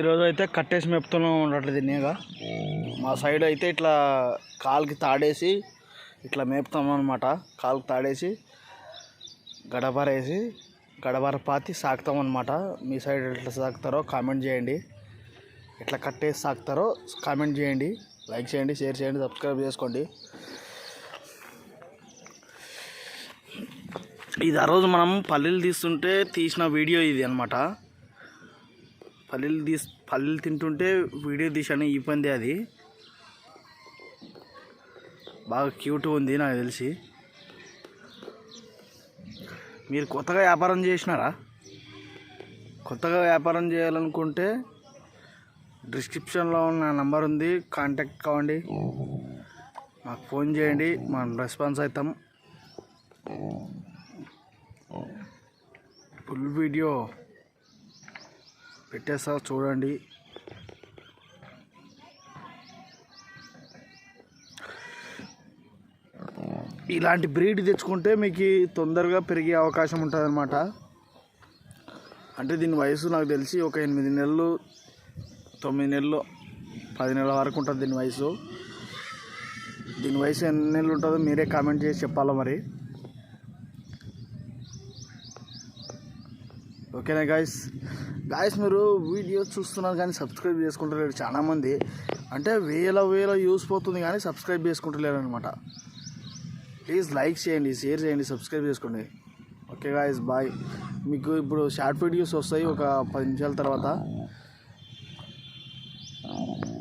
ఈరోజు అయితే కట్టేసి మెప్తున్నాం ఉండట్లేదు తినేగా. మా సైడ్ అయితే ఇట్లా కాలుకి తాడేసి ఇట్లా మేపుతాం అనమాట కాలుకి తాడేసి గడబరేసి గడబర పాతి సాకుతాం అనమాట మీ సైడ్ ఎట్లా సాగుతారో కామెంట్ చేయండి. ఎట్లా కట్టేసి సాగుతారో కామెంట్ చేయండి. లైక్ చేయండి షేర్ చేయండి సబ్స్క్రైబ్ చేసుకోండి. ఇది ఆ రోజు మనం పల్లీలు తీస్తుంటే తీసిన వీడియో ఇది అనమాట పల్లీలు తీస్ పల్లీలు తింటుంటే వీడియో తీసాను ఈ పంది అది. బాగా క్యూట్ ఉంది నాకు తెలిసి. మీరు కొత్తగా వ్యాపారం చేసినారా? కొత్తగా వ్యాపారం చేయాలనుకుంటే డిస్క్రిప్షన్లో ఉన్న నంబర్ ఉంది కాంటాక్ట్ కావండి. మాకు ఫోన్ చేయండి మనం రెస్పాన్స్ అవుతాం ఫుల్ వీడియో. పెట్టేసా చూడండి. ఇలాంటి బ్రీడ్ తెచ్చుకుంటే మీకు తొందరగా పెరిగే అవకాశం ఉంటుంది అనమాట అంటే దీని వయసు నాకు తెలిసి ఒక ఎనిమిది నెలలు తొమ్మిది నెలలు పది నెలల వరకు ఉంటుంది దీని వయసు. దీని వయసు ఎన్ని నెలలు ఉంటుందో మీరే కామెంట్ చేసి చెప్పాలా మరి. ఓకేనా గాయస్ గాయస్ మీరు వీడియోస్ చూస్తున్నారు కానీ సబ్స్క్రైబ్ చేసుకుంటలేరు చాలామంది. అంటే వేల వేల యూస్ పోతుంది కానీ సబ్స్క్రైబ్ చేసుకుంటలేరు అనమాట ప్లీజ్ లైక్ చేయండి షేర్ చేయండి సబ్స్క్రైబ్ చేసుకోండి. ఓకే గాయస్ బాయ్ మీకు ఇప్పుడు షార్ట్ వీడియోస్ వస్తాయి ఒక పది నిమిషాల తర్వాత.